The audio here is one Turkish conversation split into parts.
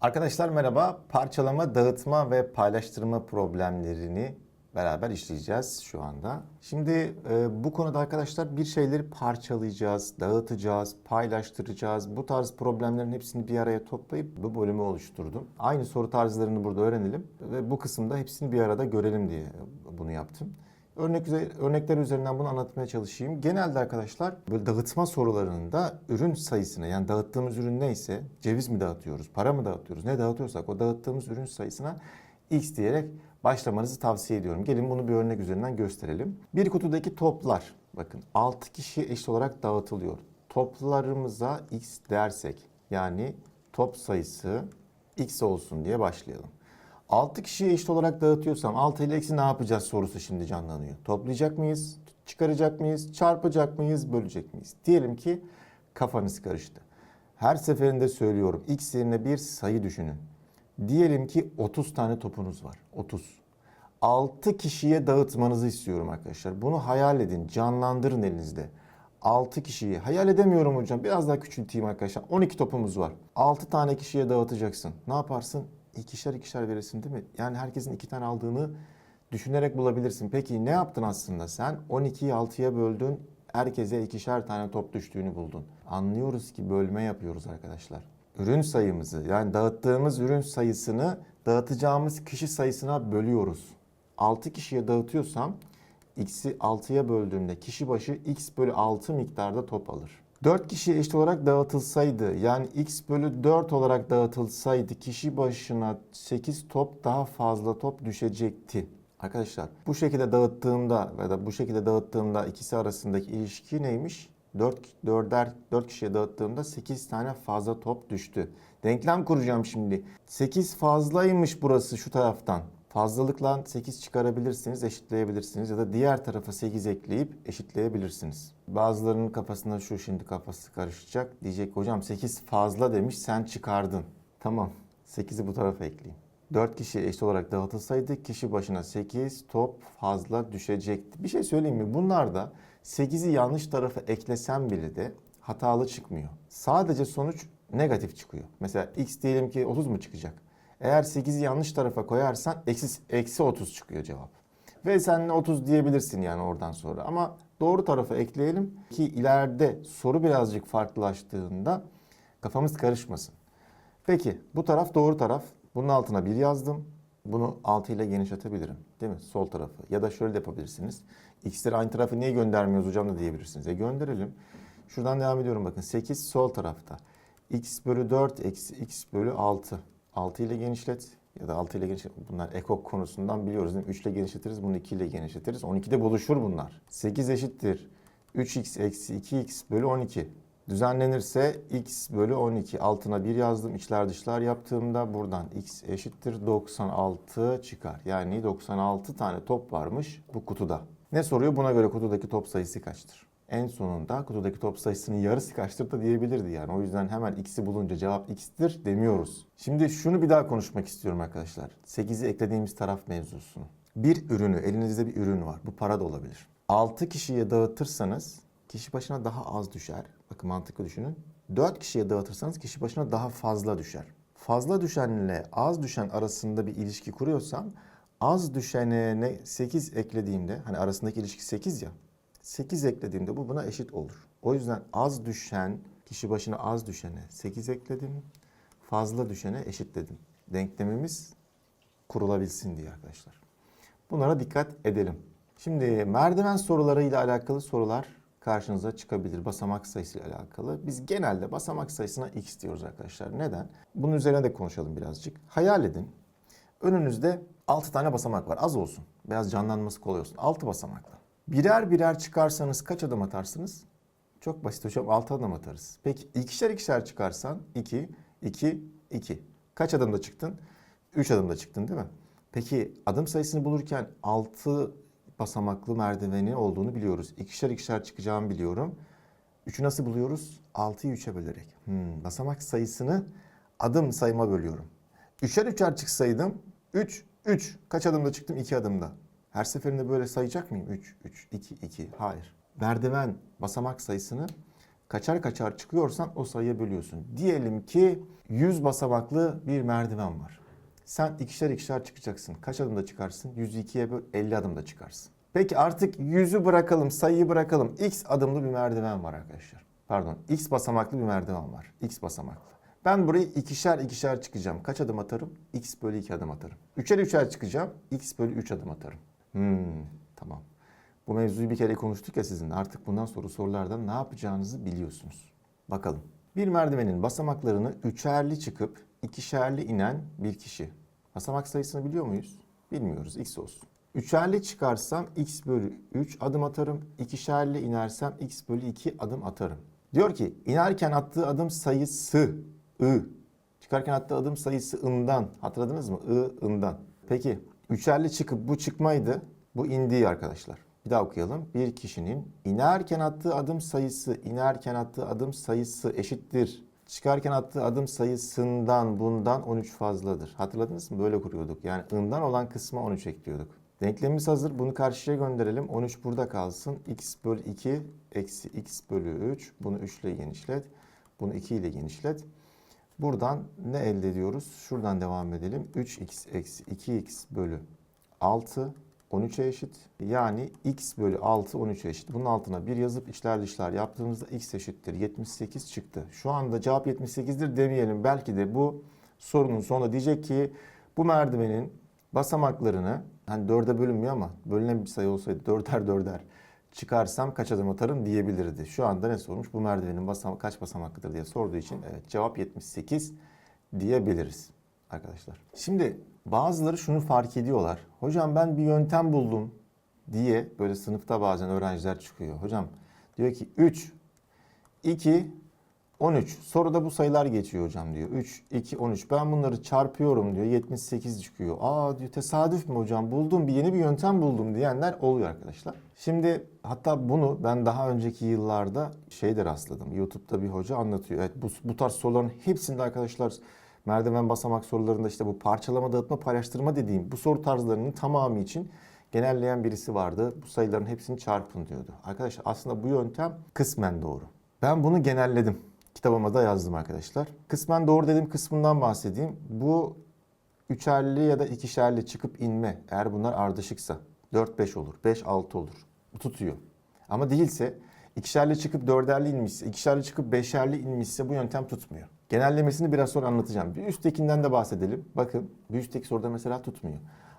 Arkadaşlar merhaba. Parçalama, dağıtma ve paylaştırma problemlerini beraber işleyeceğiz şu anda. Şimdi e, bu konuda arkadaşlar bir şeyleri parçalayacağız, dağıtacağız, paylaştıracağız. Bu tarz problemlerin hepsini bir araya toplayıp bu bölümü oluşturdum. Aynı soru tarzlarını burada öğrenelim ve bu kısımda hepsini bir arada görelim diye bunu yaptım. Örnek örnekler üzerinden bunu anlatmaya çalışayım. Genelde arkadaşlar böyle dağıtma sorularında ürün sayısına yani dağıttığımız ürün neyse ceviz mi dağıtıyoruz, para mı dağıtıyoruz, ne dağıtıyorsak o dağıttığımız ürün sayısına x diyerek başlamanızı tavsiye ediyorum. Gelin bunu bir örnek üzerinden gösterelim. Bir kutudaki toplar bakın 6 kişiye eşit olarak dağıtılıyor. Toplarımıza x dersek yani top sayısı x olsun diye başlayalım. 6 kişiye eşit olarak dağıtıyorsam 6 ile eksi ne yapacağız sorusu şimdi canlanıyor. Toplayacak mıyız? Çıkaracak mıyız? Çarpacak mıyız? Bölecek miyiz? Diyelim ki kafanız karıştı. Her seferinde söylüyorum. X yerine bir sayı düşünün. Diyelim ki 30 tane topunuz var. 30. 6 kişiye dağıtmanızı istiyorum arkadaşlar. Bunu hayal edin, canlandırın elinizde. 6 kişiyi hayal edemiyorum hocam. Biraz daha küçülteyim arkadaşlar. 12 topumuz var. 6 tane kişiye dağıtacaksın. Ne yaparsın? İkişer ikişer verirsin değil mi? Yani herkesin iki tane aldığını düşünerek bulabilirsin. Peki ne yaptın aslında sen? 12'yi 6'ya böldün. Herkese ikişer tane top düştüğünü buldun. Anlıyoruz ki bölme yapıyoruz arkadaşlar. Ürün sayımızı yani dağıttığımız ürün sayısını dağıtacağımız kişi sayısına bölüyoruz. 6 kişiye dağıtıyorsam x'i 6'ya böldüğümde kişi başı x bölü 6 miktarda top alır. 4 kişiye eşit olarak dağıtılsaydı yani x bölü 4 olarak dağıtılsaydı kişi başına 8 top daha fazla top düşecekti. Arkadaşlar bu şekilde dağıttığımda ya da bu şekilde dağıttığımda ikisi arasındaki ilişki neymiş? 4, 4'er 4 kişiye dağıttığımda 8 tane fazla top düştü. Denklem kuracağım şimdi. 8 fazlaymış burası şu taraftan. Fazlalıkla 8 çıkarabilirsiniz, eşitleyebilirsiniz ya da diğer tarafa 8 ekleyip eşitleyebilirsiniz. Bazılarının kafasında şu şimdi kafası karışacak. Diyecek hocam 8 fazla demiş sen çıkardın. Tamam 8'i bu tarafa ekleyeyim. 4 kişiye eşit olarak dağıtılsaydı kişi başına 8 top fazla düşecekti. Bir şey söyleyeyim mi? Bunlar da 8'i yanlış tarafa eklesem bile de hatalı çıkmıyor. Sadece sonuç negatif çıkıyor. Mesela x diyelim ki 30 mu çıkacak? Eğer 8'i yanlış tarafa koyarsan eksi, eksi 30 çıkıyor cevap. Ve sen 30 diyebilirsin yani oradan sonra. Ama doğru tarafa ekleyelim ki ileride soru birazcık farklılaştığında kafamız karışmasın. Peki bu taraf doğru taraf. Bunun altına 1 yazdım. Bunu 6 ile genişletebilirim. Değil mi? Sol tarafı. Ya da şöyle de yapabilirsiniz. X'leri aynı tarafı niye göndermiyoruz hocam da diyebilirsiniz. E gönderelim. Şuradan devam ediyorum bakın. 8 sol tarafta. X bölü 4 eksi X bölü 6. 6 ile genişlet ya da 6 ile genişlet. Bunlar ekok konusundan biliyoruz değil mi? 3 ile genişletiriz. Bunu 2 ile genişletiriz. 12'de buluşur bunlar. 8 eşittir. 3x eksi 2x bölü 12. Düzenlenirse x bölü 12 altına 1 yazdım. İçler dışlar yaptığımda buradan x eşittir 96 çıkar. Yani 96 tane top varmış bu kutuda. Ne soruyor? Buna göre kutudaki top sayısı kaçtır? En sonunda kutudaki top sayısının yarısı kaçtır da diyebilirdi yani. O yüzden hemen x'i bulunca cevap x'tir demiyoruz. Şimdi şunu bir daha konuşmak istiyorum arkadaşlar. 8'i eklediğimiz taraf mevzusunu. Bir ürünü, elinizde bir ürün var. Bu para da olabilir. 6 kişiye dağıtırsanız kişi başına daha az düşer. Bakın mantıklı düşünün. 4 kişiye dağıtırsanız kişi başına daha fazla düşer. Fazla düşenle az düşen arasında bir ilişki kuruyorsam az düşene ne 8 eklediğimde hani arasındaki ilişki 8 ya 8 eklediğimde bu buna eşit olur. O yüzden az düşen kişi başına az düşene 8 ekledim. Fazla düşene eşitledim. Denklemimiz kurulabilsin diye arkadaşlar. Bunlara dikkat edelim. Şimdi merdiven sorularıyla alakalı sorular karşınıza çıkabilir. Basamak sayısıyla alakalı. Biz genelde basamak sayısına x diyoruz arkadaşlar. Neden? Bunun üzerine de konuşalım birazcık. Hayal edin. Önünüzde 6 tane basamak var. Az olsun. Biraz canlanması kolay olsun. 6 basamakla. Birer birer çıkarsanız kaç adım atarsınız? Çok basit hocam 6 adım atarız. Peki ikişer ikişer çıkarsan 2, 2, 2. Kaç adımda çıktın? 3 adımda çıktın değil mi? Peki adım sayısını bulurken 6 basamaklı merdiveni olduğunu biliyoruz. İkişer ikişer çıkacağımı biliyorum. 3'ü nasıl buluyoruz? 6'yı 3'e bölerek. Hmm, basamak sayısını adım sayıma bölüyorum. Üçer üçer çıksaydım 3, 3. Kaç adımda çıktım? 2 adımda. Her seferinde böyle sayacak mıyım? 3, 3, 2, 2. Hayır. Merdiven basamak sayısını kaçar kaçar çıkıyorsan o sayıya bölüyorsun. Diyelim ki 100 basamaklı bir merdiven var. Sen ikişer ikişer çıkacaksın. Kaç adımda çıkarsın? 102'ye böl 50 adımda çıkarsın. Peki artık 100'ü bırakalım, sayıyı bırakalım. X adımlı bir merdiven var arkadaşlar. Pardon, X basamaklı bir merdiven var. X basamaklı. Ben burayı ikişer ikişer çıkacağım. Kaç adım atarım? X bölü 2 adım atarım. Üçer üçer çıkacağım. X bölü 3 adım atarım. Hmm, tamam. Bu mevzuyu bir kere konuştuk ya sizinle. Artık bundan sonra sorularda ne yapacağınızı biliyorsunuz. Bakalım. Bir merdivenin basamaklarını üçerli çıkıp ikişerli inen bir kişi. Basamak sayısını biliyor muyuz? Bilmiyoruz. X olsun. Üçerli çıkarsam x bölü 3 adım atarım. İkişerli inersem x bölü 2 adım atarım. Diyor ki inerken attığı adım sayısı I. Çıkarken attığı adım sayısı ından. Hatırladınız mı? I, ından. Peki üçerli çıkıp bu çıkmaydı. Bu indiği arkadaşlar. Bir daha okuyalım. Bir kişinin inerken attığı adım sayısı, inerken attığı adım sayısı eşittir. Çıkarken attığı adım sayısından bundan 13 fazladır. Hatırladınız mı? Böyle kuruyorduk. Yani ından olan kısma 13 ekliyorduk. Denklemimiz hazır. Bunu karşıya gönderelim. 13 burada kalsın. x bölü 2 eksi x bölü 3. Bunu 3 ile genişlet. Bunu 2 ile genişlet. Buradan ne elde ediyoruz? Şuradan devam edelim. 3x eksi 2x bölü 6 13'e eşit. Yani x bölü 6 13'e eşit. Bunun altına bir yazıp içler dışlar yaptığımızda x eşittir. 78 çıktı. Şu anda cevap 78'dir demeyelim. Belki de bu sorunun sonunda diyecek ki bu merdivenin basamaklarını hani dörde bölünmüyor ama bölünen bir sayı olsaydı dörder dörder çıkarsam kaç adım atarım diyebilirdi. Şu anda ne sormuş? Bu merdivenin basam kaç basamaklıdır diye sorduğu için evet cevap 78 diyebiliriz arkadaşlar. Şimdi bazıları şunu fark ediyorlar. Hocam ben bir yöntem buldum diye böyle sınıfta bazen öğrenciler çıkıyor. Hocam diyor ki 3, 2, 13. Soruda bu sayılar geçiyor hocam diyor. 3, 2, 13. Ben bunları çarpıyorum diyor. 78 çıkıyor. Aa diyor tesadüf mü hocam? Buldum bir yeni bir yöntem buldum diyenler oluyor arkadaşlar. Şimdi hatta bunu ben daha önceki yıllarda şeyde rastladım. YouTube'da bir hoca anlatıyor. Evet bu, bu tarz soruların hepsinde arkadaşlar merdiven basamak sorularında işte bu parçalama, dağıtma, paylaştırma dediğim bu soru tarzlarının tamamı için genelleyen birisi vardı. Bu sayıların hepsini çarpın diyordu. Arkadaşlar aslında bu yöntem kısmen doğru. Ben bunu genelledim. Kitabıma da yazdım arkadaşlar. Kısmen doğru dediğim kısmından bahsedeyim. Bu üçerli ya da ikişerli çıkıp inme eğer bunlar ardışıksa 4-5 olur, 5-6 olur. Tutuyor. Ama değilse ikişerli çıkıp dörderli inmişse, ikişerli çıkıp beşerli inmişse bu yöntem tutmuyor. Genellemesini biraz sonra anlatacağım. Bir üsttekinden de bahsedelim. Bakın bir üstteki soruda mesela tutmuyor.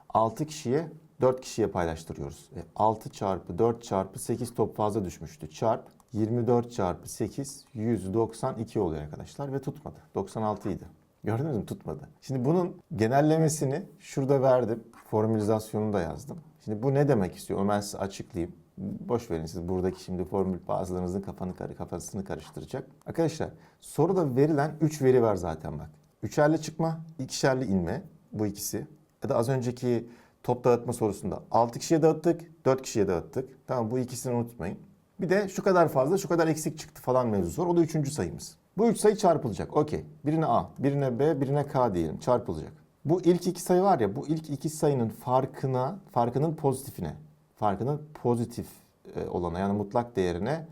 6 kişiye 4 kişiye paylaştırıyoruz. E, 6 çarpı 4 çarpı 8 top fazla düşmüştü. Çarp 24 çarpı 8 192 oluyor arkadaşlar ve tutmadı. 96 idi. Gördünüz mü? Tutmadı. Şimdi bunun genellemesini şurada verdim. Formülizasyonunu da yazdım. Şimdi bu ne demek istiyor? Onu ben size açıklayayım. Boş verin siz buradaki şimdi formül bazılarınızın kafanı kafasını karıştıracak. Arkadaşlar soruda verilen 3 veri var zaten bak. Üçerli çıkma, ikişerli inme bu ikisi. Ya da az önceki top dağıtma sorusunda 6 kişiye dağıttık, 4 kişiye dağıttık. Tamam bu ikisini unutmayın. Bir de şu kadar fazla, şu kadar eksik çıktı falan mevzusu var. O da üçüncü sayımız. Bu üç sayı çarpılacak. Okey. Birine A, birine B, birine K diyelim. Çarpılacak. Bu ilk iki sayı var ya, bu ilk iki sayının farkına, farkının pozitifine, farkının pozitif e, olana yani mutlak değerine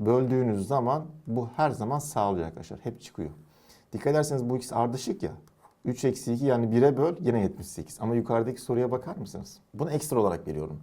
böldüğünüz zaman bu her zaman sağlıyor arkadaşlar. Hep çıkıyor. Dikkat ederseniz bu ikisi ardışık ya. 3 eksi 2 yani 1'e böl yine 78. Ama yukarıdaki soruya bakar mısınız? Bunu ekstra olarak veriyorum.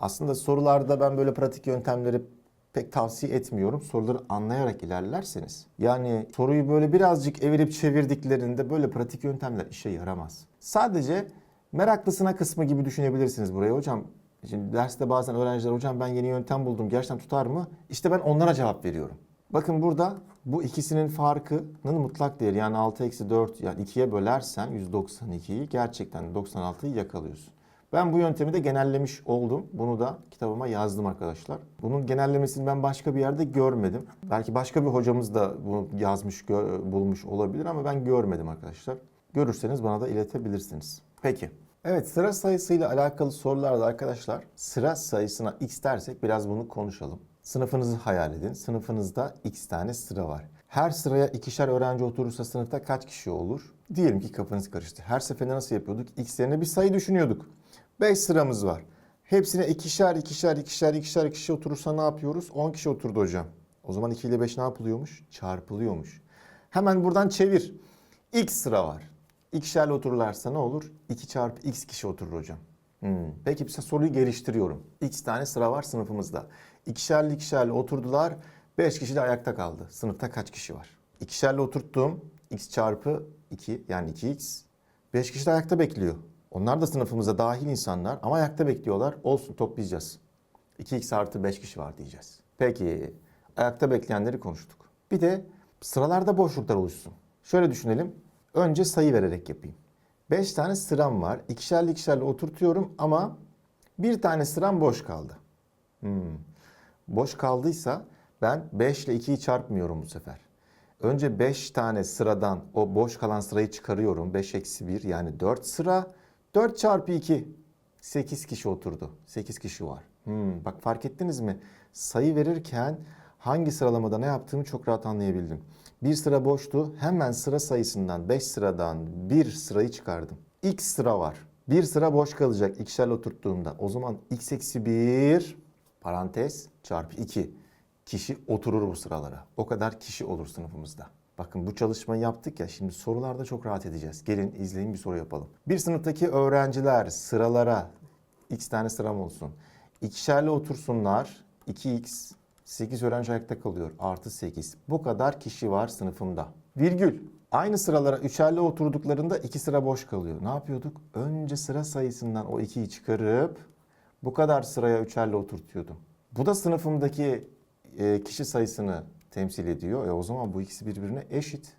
Aslında sorularda ben böyle pratik yöntemleri pek tavsiye etmiyorum. Soruları anlayarak ilerlerseniz. Yani soruyu böyle birazcık evirip çevirdiklerinde böyle pratik yöntemler işe yaramaz. Sadece meraklısına kısmı gibi düşünebilirsiniz burayı. Hocam şimdi derste bazen öğrenciler hocam ben yeni yöntem buldum gerçekten tutar mı? İşte ben onlara cevap veriyorum. Bakın burada bu ikisinin farkının mutlak değeri yani 6 eksi 4 yani 2'ye bölersen 192'yi gerçekten 96'yı yakalıyorsun. Ben bu yöntemi de genellemiş oldum. Bunu da kitabıma yazdım arkadaşlar. Bunun genellemesini ben başka bir yerde görmedim. Belki başka bir hocamız da bunu yazmış, bulmuş olabilir ama ben görmedim arkadaşlar. Görürseniz bana da iletebilirsiniz. Peki. Evet sıra sayısıyla alakalı sorularda arkadaşlar sıra sayısına x dersek biraz bunu konuşalım. Sınıfınızı hayal edin. Sınıfınızda x tane sıra var. Her sıraya ikişer öğrenci oturursa sınıfta kaç kişi olur? Diyelim ki kafanız karıştı. Her seferinde nasıl yapıyorduk? X yerine bir sayı düşünüyorduk. 5 sıramız var. Hepsine ikişer, ikişer, ikişer, ikişer kişi oturursa ne yapıyoruz? 10 kişi oturdu hocam. O zaman 2 ile 5 ne yapılıyormuş? Çarpılıyormuş. Hemen buradan çevir. X sıra var. İkişerli otururlarsa ne olur? 2 çarpı x kişi oturur hocam. Hmm. Peki bir soruyu geliştiriyorum. X tane sıra var sınıfımızda. İkişerli ikişerli oturdular. 5 kişi de ayakta kaldı. Sınıfta kaç kişi var? İkişerli oturttum. X çarpı 2 yani 2x. 5 kişi de ayakta bekliyor. Onlar da sınıfımıza dahil insanlar ama ayakta bekliyorlar. Olsun toplayacağız. 2x artı 5 kişi var diyeceğiz. Peki ayakta bekleyenleri konuştuk. Bir de sıralarda boşluklar oluşsun. Şöyle düşünelim. Önce sayı vererek yapayım. 5 tane sıram var. İkişerli ikişerli oturtuyorum ama bir tane sıram boş kaldı. Hmm. Boş kaldıysa ben 5 ile 2'yi çarpmıyorum bu sefer. Önce 5 tane sıradan o boş kalan sırayı çıkarıyorum. 5 eksi 1 yani 4 sıra. 4 çarpı 2. 8 kişi oturdu. 8 kişi var. Hmm, bak fark ettiniz mi? Sayı verirken hangi sıralamada ne yaptığımı çok rahat anlayabildim. Bir sıra boştu. Hemen sıra sayısından 5 sıradan bir sırayı çıkardım. X sıra var. Bir sıra boş kalacak ikişerle oturttuğumda. O zaman x eksi 1 parantez çarpı 2 kişi oturur bu sıralara. O kadar kişi olur sınıfımızda. Bakın bu çalışmayı yaptık ya şimdi sorularda çok rahat edeceğiz. Gelin izleyin bir soru yapalım. Bir sınıftaki öğrenciler sıralara x tane sıram olsun. İkişerli otursunlar. 2x 8 öğrenci ayakta kalıyor. Artı 8. Bu kadar kişi var sınıfımda. Virgül. Aynı sıralara üçerli oturduklarında iki sıra boş kalıyor. Ne yapıyorduk? Önce sıra sayısından o 2'yi çıkarıp bu kadar sıraya üçerli oturtuyordum. Bu da sınıfımdaki e, kişi sayısını temsil ediyor. E o zaman bu ikisi birbirine eşit.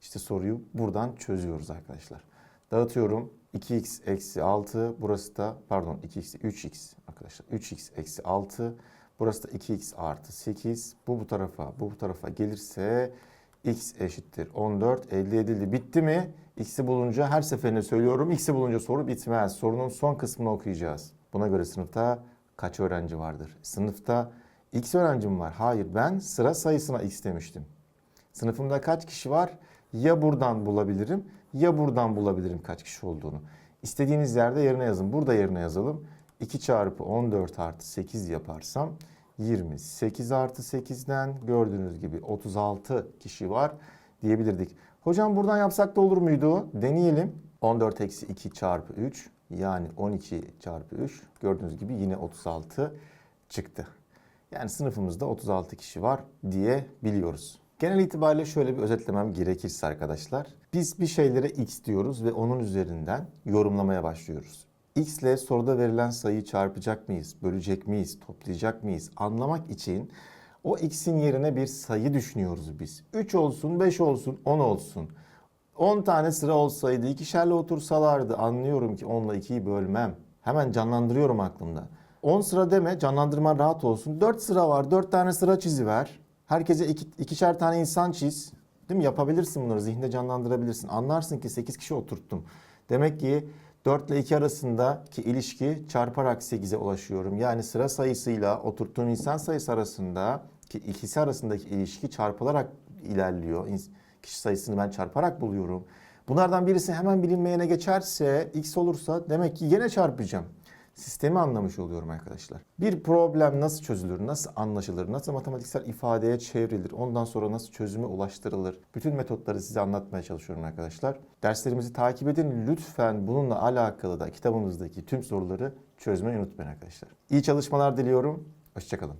İşte soruyu buradan çözüyoruz arkadaşlar. Dağıtıyorum. 2x eksi 6. Burası da pardon 2x 3x arkadaşlar. 3x eksi 6. Burası da 2x artı 8. Bu bu tarafa bu bu tarafa gelirse x eşittir 14. Elde edildi. Bitti mi? X'i bulunca her seferinde söylüyorum. X'i bulunca soru bitmez. Sorunun son kısmını okuyacağız. Buna göre sınıfta kaç öğrenci vardır? Sınıfta x öğrencim var. Hayır ben sıra sayısına x demiştim. Sınıfımda kaç kişi var? Ya buradan bulabilirim ya buradan bulabilirim kaç kişi olduğunu. İstediğiniz yerde yerine yazın. Burada yerine yazalım. 2 çarpı 14 artı 8 yaparsam 28 artı 8'den gördüğünüz gibi 36 kişi var diyebilirdik. Hocam buradan yapsak da olur muydu? Deneyelim. 14 eksi 2 çarpı 3 yani 12 çarpı 3 gördüğünüz gibi yine 36 çıktı. Yani sınıfımızda 36 kişi var diye biliyoruz. Genel itibariyle şöyle bir özetlemem gerekirse arkadaşlar. Biz bir şeylere x diyoruz ve onun üzerinden yorumlamaya başlıyoruz. x ile soruda verilen sayıyı çarpacak mıyız, bölecek miyiz, toplayacak mıyız anlamak için o x'in yerine bir sayı düşünüyoruz biz. 3 olsun, 5 olsun, 10 olsun. 10 tane sıra olsaydı, ikişerle otursalardı anlıyorum ki 10 ile 2'yi bölmem. Hemen canlandırıyorum aklımda. 10 sıra deme, canlandırman rahat olsun. 4 sıra var, 4 tane sıra çiziver. Herkese iki, ikişer tane insan çiz. Değil mi? Yapabilirsin bunları, zihinde canlandırabilirsin. Anlarsın ki 8 kişi oturttum. Demek ki 4 ile 2 arasındaki ilişki çarparak 8'e ulaşıyorum. Yani sıra sayısıyla oturttuğun insan sayısı arasında ki ikisi arasındaki ilişki çarpılarak ilerliyor. Kişi sayısını ben çarparak buluyorum. Bunlardan birisi hemen bilinmeyene geçerse x olursa demek ki yine çarpacağım. Sistemi anlamış oluyorum arkadaşlar. Bir problem nasıl çözülür, nasıl anlaşılır, nasıl matematiksel ifadeye çevrilir, ondan sonra nasıl çözüme ulaştırılır. Bütün metotları size anlatmaya çalışıyorum arkadaşlar. Derslerimizi takip edin. Lütfen bununla alakalı da kitabımızdaki tüm soruları çözmeyi unutmayın arkadaşlar. İyi çalışmalar diliyorum. Hoşçakalın.